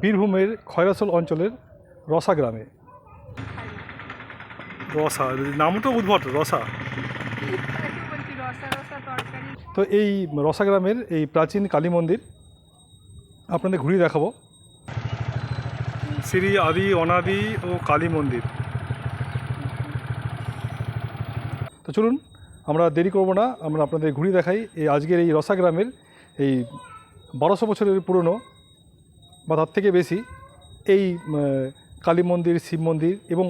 বীরভূমের খয়রাসোল অঞ্চলের রসা গ্রামে। রসা নামটা উদ্ভট রসা। তো এই রসা গ্রামের এই প্রাচীন কালী মন্দির আপনাদের ঘুরিয়ে দেখাবো। শ্রী আদি অনাদি ও কালী মন্দির। তো চলুন আমরা দেরি করব না আমরা আপনাদের ঘুরিয়ে দেখাই এই আজকের এই রসা গ্রামের এই বারোশো বছরের পুরনো বা তার থেকে বেশি এই কালী মন্দির, শিব মন্দির এবং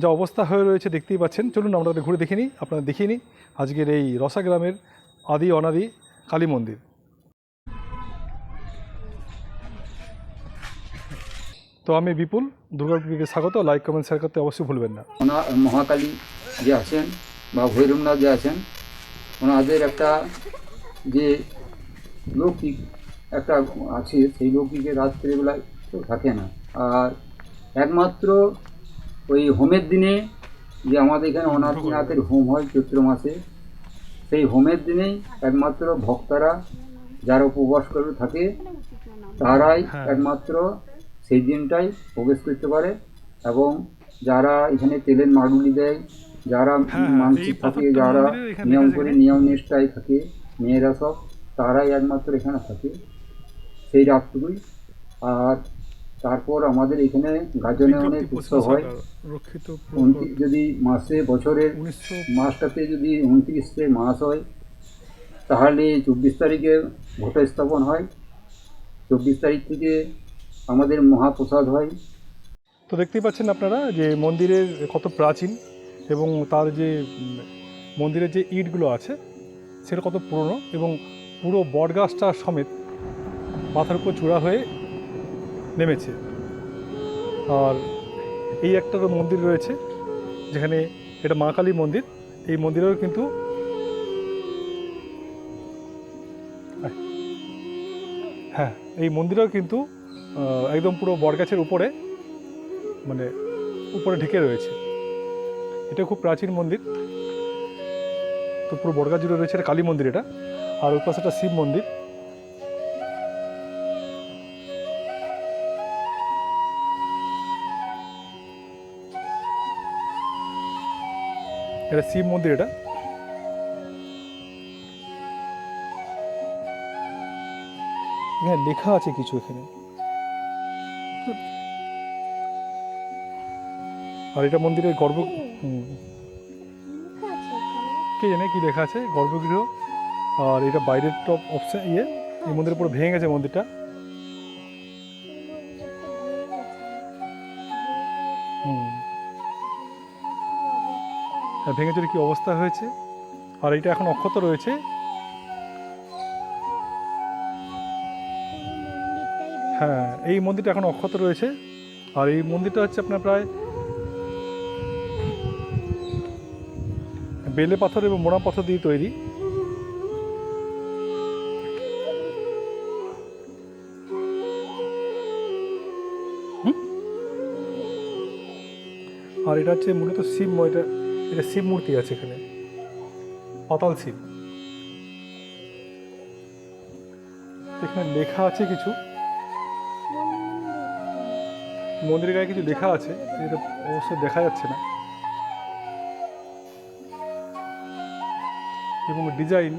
যা অবস্থা হয়ে রয়েছে দেখতেই পাচ্ছেন। চলুন আমরা ঘুরে দেখে নিই, আপনারা দেখিয়ে নিই আজকের এই রসা গ্রামের আদি, অনাদি কালী মন্দির। তো আমি বিপুল দুর্গাপুরীকে স্বাগত লাইক কমেন্ট শেয়ার করতে অবশ্যই ভুলবেন না। মহাকালী যে আছেন বা ভৈরবনাথ যে আছেন, ওনাদের একটা যে লৌকিক একটা আছে সেই লৌকিকে রাত্রিবেলায় কেউ থাকে না। আর একমাত্র ওই হোমের দিনে যে আমাদের এখানে অনাথনাথের হোম হয় চৈত্র মাসে সেই হোমের দিনেই একমাত্র ভক্তরা যারা উপবাস করে থাকে তারাই হ্যাঁ। একমাত্র সেই দিনটাই প্রবেশ করতে পারে এবং যারা এখানে তেলের মাডুলি দেয় যারা হ্যাঁ, মানসিক থাকে যারা নিয়ম করে নিয়ম নিষ্ঠায় থাকে মেয়েরা সব তারাই একমাত্র এখানে থাকে। সেই রাতটুকুই আর তারপর আমাদের এখানে গাজনে অনেক উৎসব হয়। যদি মাসে বছরের উনিশশো মাসটাতে যদি উনত্রিশে মাস হয় তাহলে চব্বিশ তারিখে ঘটস্থাপন হয়। চব্বিশ তারিখ থেকে আমাদের মহাপ্রসাদ হয়। তো দেখতেই পাচ্ছেন আপনারা যে মন্দিরের কত প্রাচীন এবং তার যে মন্দিরের যে ইটগুলো আছে সেটা কত পুরনো এবং পুরো বটগাছটা সমেত মাথার উপর চূড়া হয়ে নেমেছে। আর এই একটা মন্দির রয়েছে, যেখানে এটা মা কালী মন্দির। এই মন্দিরেও কিন্তু। হ্যাঁ এই মন্দিরেও কিন্তু একদম পুরো বটগাছের উপরে মানে উপরে ঢেকে রয়েছে। এটা খুব প্রাচীন মন্দির। তো পুরো বড়গা জুড়ে রয়েছে, এটা কালী মন্দির এটা। আর ওই পাশে একটা শিব মন্দির। এটা শিব মন্দির এটা। এখানে লেখা আছে কিছু এখানে। আর এটা মন্দিরের গর্ভ হুম। কে জানে কি লেখা আছে? গর্ভগৃহ। আর এটা বাইরের টপ অপশন ইয়ে এই মন্দিরের পুরো ভেঙে গেছে মন্দিরটা। হুম। হ্যাঁ ভেঙে চুরে কি অবস্থা হয়েছে? আর এটা এখন অক্ষত রয়েছে? হ্যাঁ এই মন্দিরটা এখন অক্ষত রয়েছে। আর এই মন্দিরটা হচ্ছে আপনার প্রায় বেলে পাথর এবং মোড়া পাথর দিয়ে তৈরি? আর এটা হচ্ছে মূলত শিব এটা এটা শিব মূর্তি আছে এখানে। পাতাল শিব। এখানে লেখা আছে কিছু। মন্দিরের গায়ে কিছু লেখা আছে এটা অবশ্যই দেখা যাচ্ছে না। এবং ডিজাইন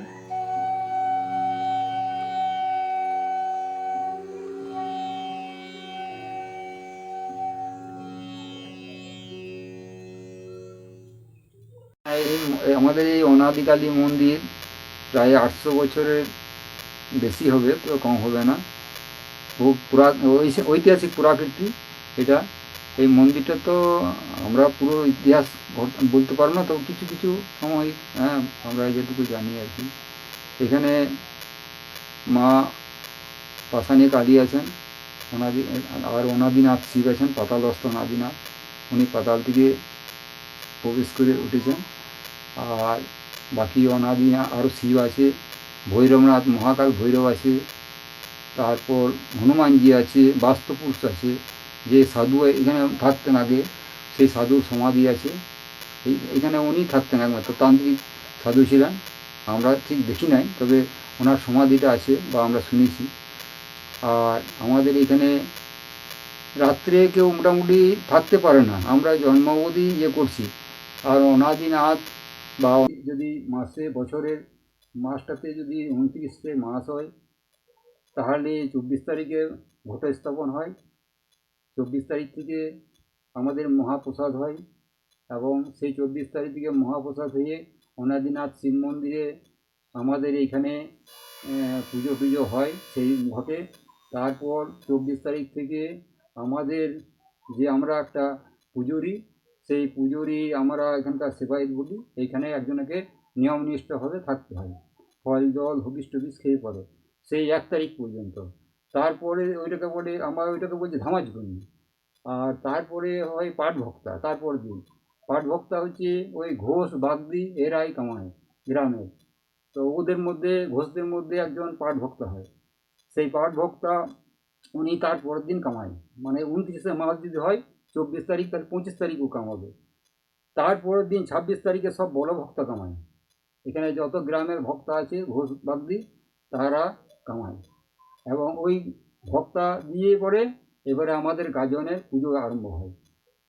এই- আমাদের এই অনাদিকালী মন্দির প্রায় আটশো বছরের বেশি হবে কম হবে না। বহু পুরা ঐতিহাসিক পুরাকীর্তি এটা। এই মন্দিরটা তো আমরা পুরো ইতিহাস বলতে পারব না তো কিছু কিছু সময় হ্যাঁ আমরা যেটুকু জানি আর কি। এখানে মা পাশানি কালী আছেন ওনাদি আর অনাদিনাথ শিব আছেন, পাতাল পাতালস্থ অনাদিনাথ। উনি পাতাল থেকে প্রবেশ করে উঠেছেন। আর বাকি অনাদিনা আরও শিব আছে, ভৈরবনাথ, মহাকাল ভৈরব আছে, তারপর হনুমানজি আছে, বাস্তুপুরুষ আছে, যে সাধু এখানে থাকতেন আগে, সেই সাধুর সমাধি আছে। এই এখানে উনি থাকতেন একমাত্র, তান্ত্রিক সাধু ছিলেন। আমরা ঠিক দেখি নাই, তবে ওনার সমাধিটা আছে বা আমরা শুনেছি। আর আমাদের এখানে রাত্রে কেউ মোটামুটি থাকতে পারে না। আমরা জন্মাবধি ইয়ে করছি। আর অনাদিনাথ বা যদি মাসে বছরের মাসটাতে যদি উনত্রিশে মাস হয় তাহলে চব্বিশ তারিখে ঘট স্থাপন হয়। চব্বিশ তারিখ থেকে আমাদের মহাপ্রসাদ হয় এবং সেই চব্বিশ তারিখ থেকে মহাপ্রসাদ হয়ে অনাদিনাথ শিব মন্দিরে আমাদের এইখানে আহ, পুজো টুজো হয় সেই ঘটে। তারপর চব্বিশ তারিখ থেকে আমাদের যে আমরা একটা পুজোরি সেই পুজোরই আমরা এখানকার সেবায়ত বলি। এইখানে একজনকে নিয়ম নিষ্ঠভাবে থাকতে হয়। ফল, জল, হবিস টবিস খেয়ে পড়ে। সেই এক তারিখ পর্যন্ত। তারপরে ওইটাকে বলে, আমরা ওইটাকে বলছি ধামাজগুনি আর তারপরে হয় পাট ভক্তা তারপর দিন। পাট ভক্তা হচ্ছে ওই ঘোষ, বাগদি এরাই কামায় গ্রামের তো ওদের মধ্যে, ঘোষদের মধ্যে একজন পাট ভক্তা হয়। সেই পাট ভক্তা উনি তার পরের দিন কামায়। মানে উনত্রিশে মাস যদি হয় চব্বিশ তারিখ তাহলে পঁচিশ তারিখও কামাবে। তারপরের দিন ছাব্বিশ তারিখে সব বড় ভক্তা কামায়। এখানে যত গ্রামের ভক্তা আছে, ঘোষ বাগদি তারা কামায়। এবং ওই ভক্তা দিয়ে পরে এবারে আমাদের গাজনের পুজো আরম্ভ হয়।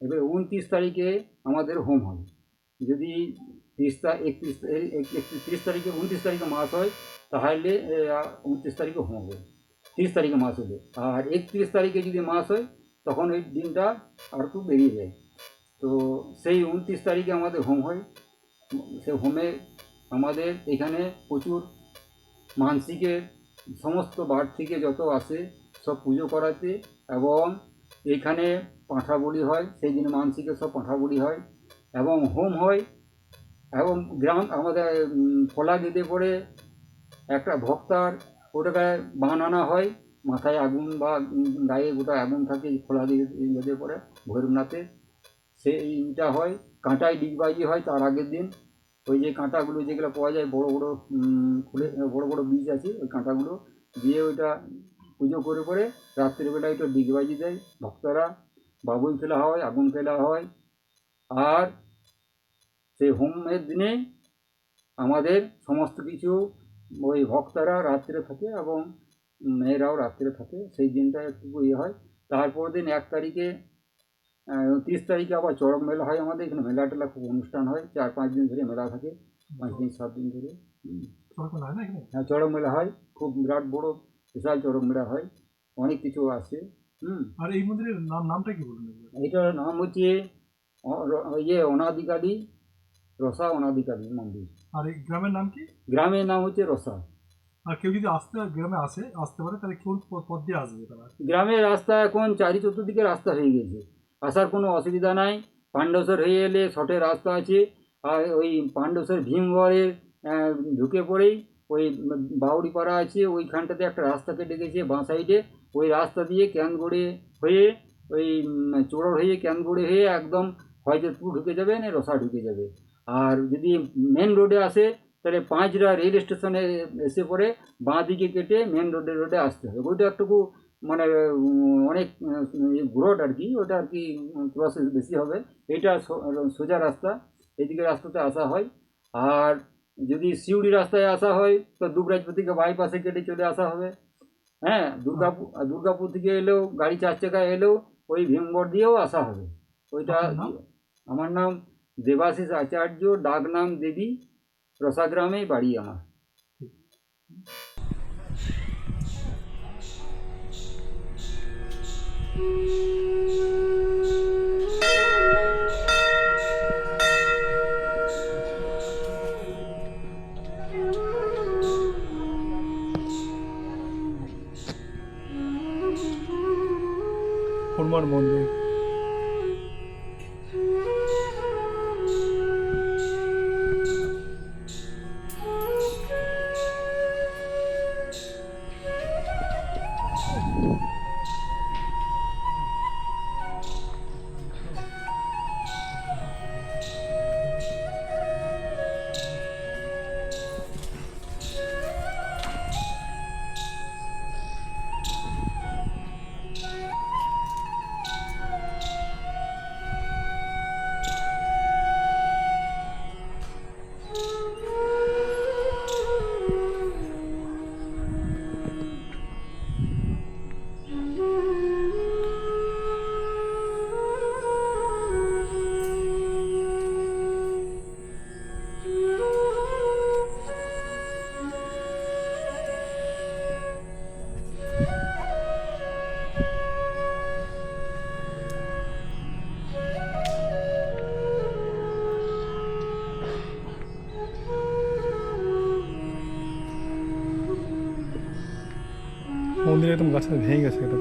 এবারে উনত্রিশ তারিখে আমাদের হোম হয়। যদি তিরিশ একত্রিশ একত্রিশ তারিখে উনত্রিশ তারিখে মাস হয়, তাহলে উনত্রিশ তারিখে হোম হবে। তিরিশ তারিখে মাস হবে। আর একত্রিশ তারিখে যদি মাস হয় তখন ওই দিনটা আর একটু বেরিয়ে যায়। তো সেই উনত্রিশ তারিখে আমাদের হোম হয়। সে হোমে আমাদের এখানে প্রচুর মানসিকের সমস্ত বার থেকে যত আসে সব পুজো করাতে এবং এখানে পাঁঠা বলি হয়, সেই দিন মানসিকে সব পাঁঠা বলি হয় এবং হোম হয় এবং গ্রাম, আমাদের ফলা দিতে পরে একটা ভক্তার ওটাকে বানানো হয়। মাথায় আগুন বা গায়ে গোটা আগুন থাকে খোলা দিয়ে দিতে পরে ভৈরবনাথে। সেইটা হয়, কাঁটায় ডিগবাজি হয় তার আগের দিন। ওই যে কাঁটাগুলো যেগুলো পাওয়া যায়, বড় বড় ফুলে, বড় বড় বীজ আছে, ওই কাঁটাগুলো দিয়ে ওইটা পুজো করে করে রাত্রিবেলা একটু ডিগবাজি দেয়। ভক্তরা বাবুই ফেলা হয়, আগুন ফেলা হয়। আর সেই হোমের দিনে আমাদের সমস্ত কিছু ওই ভক্তরা রাত্রে থাকে এবং মেয়েরাও রাত্রে থাকে সেই দিনটা একটু ইয়ে হয়। তারপর দিন এক তারিখে তিরিশ তারিখে আবার চড়ক মেলা হয় আমাদের এখানে মেলা টেলা খুব অনুষ্ঠান হয় চার পাঁচ দিন ধরে মেলা থাকে পাঁচ দিন সাত দিন ধরে। হ্যাঁ চড়ক মেলা হয় খুব বিরাট বড় বিশাল চড়ক মেলা হয় অনেক কিছু আছে হুম। আর এই মন্দিরের নাম নামটা কি বলুন এটার নাম হচ্ছে ইয়ে অনাদিকালী রসা অনাদিকালী মন্দির। আর এই গ্রামের নাম কি? গ্রামের নাম হচ্ছে রসা। আর কেউ যদি আসতে গ্রামে আসে, আসতে পারে, তাহলে কোন পথ দিয়ে আসবে তারা? গ্রামের রাস্তা এখন চারি চতুর্দিকে রাস্তা হয়ে গেছে। আসার কোনো অসুবিধা নাই। পাণ্ডসর হয়ে এলে শর্টের রাস্তা আছে। আর ওই পাণ্ডসর ভীমগড়ের ঢুকে পড়েই ওই বাউড়িপাড়া আছে, ওইখানটাতে একটা রাস্তা কেটে গেছে বাঁ সাইডে। ওই রাস্তা দিয়ে ক্যানগড়ে হয়ে, ওই চোড়র হয়ে ক্যানগড়ে হয়ে একদম হয়জতপুর ঢুকে যাবে না রসা ঢুকে যাবে। আর যদি মেন রোডে আসে তাহলে পাঁচরা রেল স্টেশনে এসে পরে বাঁ দিকে কেটে মেন রোডে রোডে আসতে হবে। ওইটা একটুকু মানে অনেক গ্রোড আর কি ওটা আর কি প্রসেস বেশি হবে। এটা সোজা রাস্তা এদিকে রাস্তাতে আসা হয়। আর যদি সিউড়ি রাস্তায় আসা হয় তো দুবরাজপুর থেকে বাইপাসে কেটে চলে আসা হবে। হ্যাঁ দুর্গাপুর দুর্গাপুর থেকে এলেও গাড়ি চার চাকায় এলেও ওই ভীমগড় দিয়েও আসা হবে। ওইটা আমার নাম দেবাশিস আচার্য ডাক নাম দেবী। রসাগ্রামেই বাড়ি আমার হনুমান মন্দির একদম গাছটা ভেঙে গেছে এটা